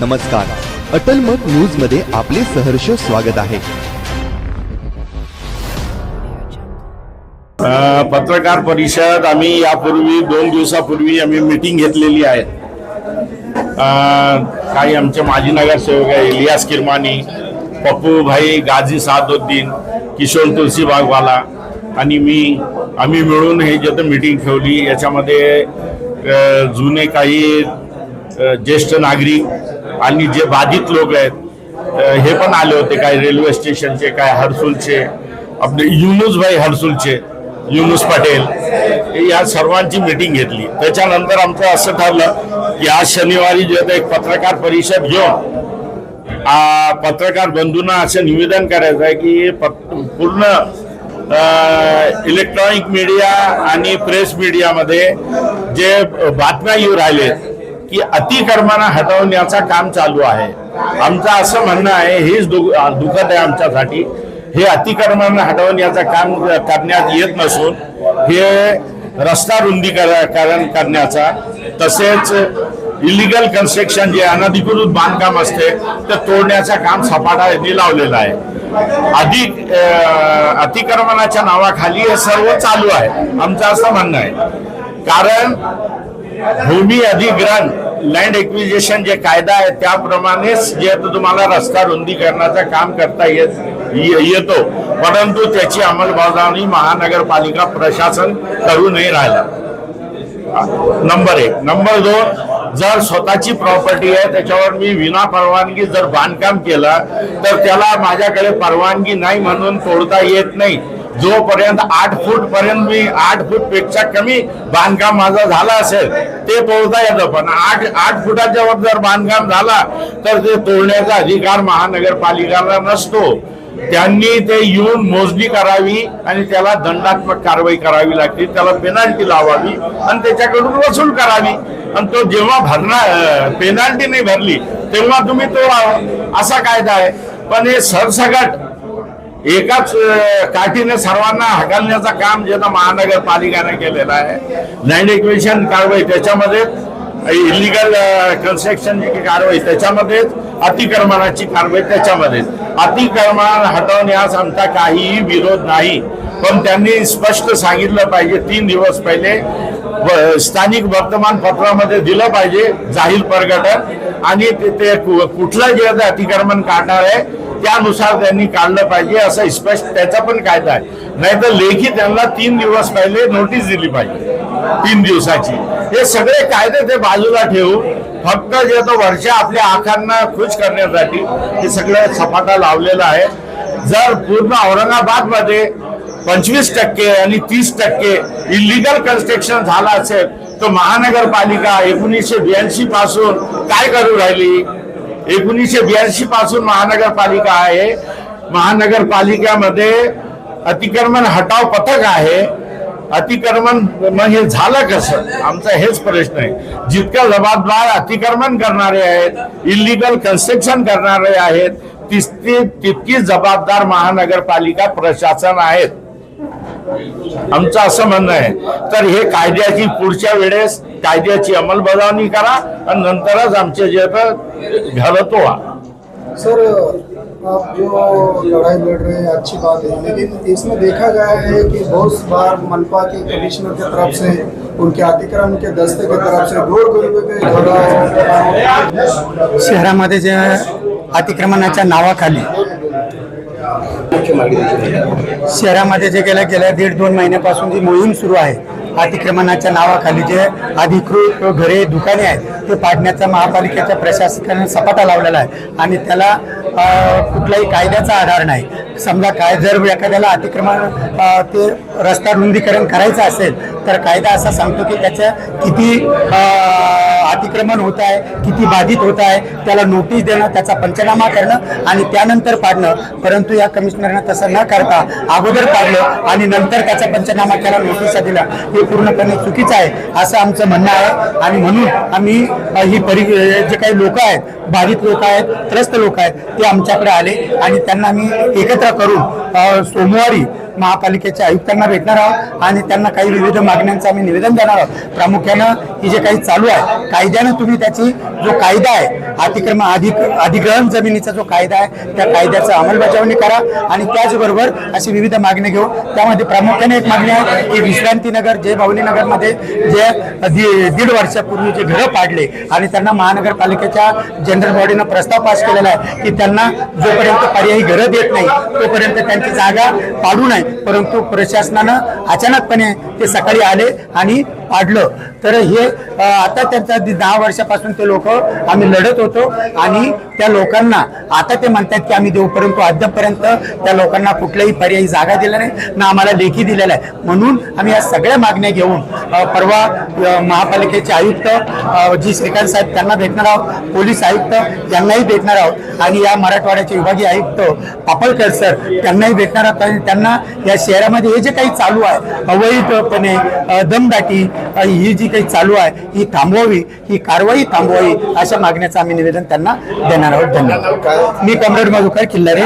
नमस्कार. अटल मत न्यूजमध्ये आपले सहर्ष स्वागत आहे. पत्रकार परिषद आम्ही यापूर्वी दोन दिवसापूर्वी आम्ही मीटिंग घेतलेली आहे. काही आमचे माजी नगरसेवक आहे इलियास किरमानी पप्पू भाई गाझी सादुद्दीन किशोर तुलसीबागवाला आणि मी आम्ही मिळून हे जे मीटिंग ठेवली याच्यामध्ये जुने काही ज्येष्ठ नागरिक आणि जे बाधित लोक आहेत हे पण आले होते काय रेल्वे स्टेशनचे काय हर्सुलचे आपले युनुस भाई हर्सुलचे युनुस पटेल या सर्वांची मीटिंग घेतली. त्याच्यानंतर आमचं असं ठरलं की आज शनिवारी जे एक पत्रकार परिषद घेऊन पत्रकार बंधूंना असं निवेदन करायचं आहे की पूर्ण इलेक्ट्रॉनिक मीडिया आणि प्रेस मीडियामध्ये जे बातम्या येऊ राहिले की अतिकर्मांना हटवण्याचं काम चालू आहे. आमचं असं म्हणणं आहे हेच दु दुःखद आहे आमच्यासाठी. हे अतिक्रमण हटवण्याचं काम करण्यात येत नसून हे रस्ता रुंदीकरण करण्याचा तसेच इलिगल कन्स्ट्रक्शन जे अनधिकृत बांधकाम असते ते तोडण्याचं काम सपाटाने लावलेलं आहे. अधिक अतिक्रमणाच्या नावाखाली हे सर्व चालू आहे. आमचं असं म्हणणं आहे. कारण भूमी अधिग्रहण लँड एक्विजिशन जे कायदा आहे त्याप्रमाणेच जे आता तुम्हाला रस्ता रुंदीकरणाचं काम करता येत ये- येतो. परंतु त्याची अंमलबजावणी महानगरपालिका प्रशासन करू नाही राहिला. नंबर एक. नंबर दोन जर स्वतःची प्रॉपर्टी आहे त्याच्यावर मी विना परवानगी जर बांधकाम केलं तर त्याला माझ्याकडे परवानगी नाही म्हणून तोडता येत नाही. जोपर्यंत आठ फूट पर्यंत मी आठ फूटपेक्षा कमी बांधकाम माझं झालं असेल ते पोहता येतं. पण आठ आठ फुटाच्या वर जर बांधकाम झाला तर ते तोडण्याचा अधिकार महानगरपालिकाला नसतो. त्यांनी ते येऊन मोजणी करावी आणि त्याला दंडात्मक कारवाई करावी लागते. त्याला पेनाल्टी लावावी आणि त्याच्याकडून वसूल करावी. आणि तो जेव्हा भरणार पेनाल्टी नाही भरली तेव्हा तुम्ही तो असा कायदा आहे. पण हे सरसकट एकाच काठीने सर्वांना हकलण्याचं काम जे आता महानगरपालिकेने केलेलं आहे. लँड इक्वेशन कारवाई त्याच्यामध्ये इलिगल कन्स्ट्रक्शनची कारवाई त्याच्यामध्येच अतिक्रमणाची कारवाई त्याच्यामध्ये. अतिक्रमण हटवण्यास आमचा काहीही विरोध नाही. पण त्यांनी स्पष्ट सांगितलं पाहिजे तीन दिवस पहिले व- स्थानिक वर्तमानपत्रामध्ये दिलं पाहिजे जाहीर प्रकटन. आणि ते- ते कु- कुठलं जे आता अतिक्रमण काढणार आहे त्यानुसार त्यांनी काढलं पाहिजे असं स्पष्ट त्याचा पण कायदा आहे. नाहीतर लेखी त्यांना तीन दिवस पहिले नोटीस दिली पाहिजे. तीन दिवसाची. हे सगळे कायदे ते बाजूला ठेवून फक्त जे तो वर्ष आपल्या आखांना खुश करण्यासाठी हे सगळं सपाटा लावलेलं आहे. जर पूर्ण औरंगाबादमध्ये पंचवीस टक्के आणि तीस टक्के इलिगल कन्स्ट्रक्शन झालं असेल तर महानगरपालिका एकोणीसशे ब्याऐंशी पासून काय करू राहिली? एकोणीसशे ब्याऐंशी पासून महानगरपालिका आहे. महानगरपालिकामध्ये अतिक्रमण हटाव पथक आहे. अतिक्रमण मग हे झालं कसं? आमचा हेच प्रश्न आहे. जितका जबाबदार अतिक्रमण करणारे आहेत इलिगल कन्स्ट्रक्शन करणारे आहेत तितकी तितकी जबाबदार महानगरपालिका प्रशासन आहेत. आमचं असं म्हणणं आहे. तर हे कायद्याची पुढच्या वेळेस कायद्याची अंमलबजावणी करा आणि नंतरच आमचे जे घर तो सर आप जो लड़ाई लड़ रहे हैं अच्छी बात है लेकिन इसमें देखा गया है कि बहुत बार मनपा के कमिश्नर की तरफ से उनके अतिक्रमण के दस्ते की तरफ से गोर गरीबों के झगड़ा शहरामध्ये जे अतिक्रमणाच्या नावाखाली शहरामध्ये जे गेल्या गेल्या दीड दोन महिन्यापासून जी मोहीम सुरू आहे अतिक्रमणाच्या नावाखाली जे अधिकृत घरे दुकाने आहेत ते पाडण्याचा महापालिकेच्या प्रशासकाने सपाटा लावलेला आहे. आणि त्याला कुठलाही कायद्याचा आधार नाही. समजा काय जर एखाद्याला अतिक्रमण ते रस्ता रुंदीकरण करायचं असेल तर कायदा असा सांगतो की त्याचं किती अतिक्रमण होत आहे किती बाधित होत आहे त्याला नोटीस देणं त्याचा पंचनामा करणं आणि त्यानंतर पाडणं. परंतु या कमिशनरनं तसं न करता अगोदर पाडलं आणि नंतर त्याचा पंचनामा केला नोटीसा दिला. हे पूर्णपणे चुकीचं आहे असं आमचं म्हणणं आहे. आणि म्हणून आम्ही ही परि जे काही लोक आहेत बाधित लोक आहेत त्रस्त लोक आहेत ते आमच्याकडे आले आणि त्यांना मी एकत्र करून सोमवारी महापालिकेच्या आयुक्तांना भेटणार आहोत आणि त्यांना काही विविध मागण्यांचं आम्ही निवेदन देणार आहोत. प्रामुख्यानं ही जे काही चालू आहे कायद्यानं तुम्ही त्याची जो कायदा आहे अतिक्रमण अधिक अधिग्रहण जमिनीचा जो कायदा आहे त्या कायद्याचा अंमलबजावणी करा आणि त्याचबरोबर अशी विविध मागणी घेऊ त्यामध्ये प्रामुख्याने एक मागणी आहे की विश्रांतीनगर जय नगरमध्ये जे दीड वर्षापूर्वी जे घरं पाडले आणि त्यांना महानगरपालिकेच्या जनरल बॉडीनं प्रस्ताव पास केलेला आहे की त्यांना जोपर्यंत पर्यायी घरं देत नाही तोपर्यंत त्यांची जागा पाडू नये. परंतु प्रशासनानं अचानकपणे ते सकाळी आले आणि पाडलं. तर हे आता त्यांचा दहा वर्षापासून ते लोक आम्ही लढत होतो आणि त्या लोकांना आता ते म्हणतात की आम्ही देऊ परंतु अद्यापपर्यंत त्या लोकांना कुठल्याही पर्यायी जागा दिल्या नाही ना आम्हाला लेखी दिलेला आहे. म्हणून आम्ही या सगळ्या मागण्या घेऊन परवा महापालिकेचे आयुक्त जी श्रीकांत साहेब त्यांना भेटणार आहोत पोलीस आयुक्त यांनाही भेटणार आहोत आणि या मराठवाड्याचे विभागीय आयुक्त पापळकर सर त्यांनाही भेटणार आहोत. आणि त्यांना या शहरामध्ये हे जे काही चालू आहे अवैधपणे दमदाटी आणि ही जी काही चालू आहे ही थांबवावी ही कारवाई थांबवावी अशा मागण्याचं आम्ही निवेदन त्यांना देणार आहोत. धन्यवाद. मी कॉम्रेड मधुकर किल्लारे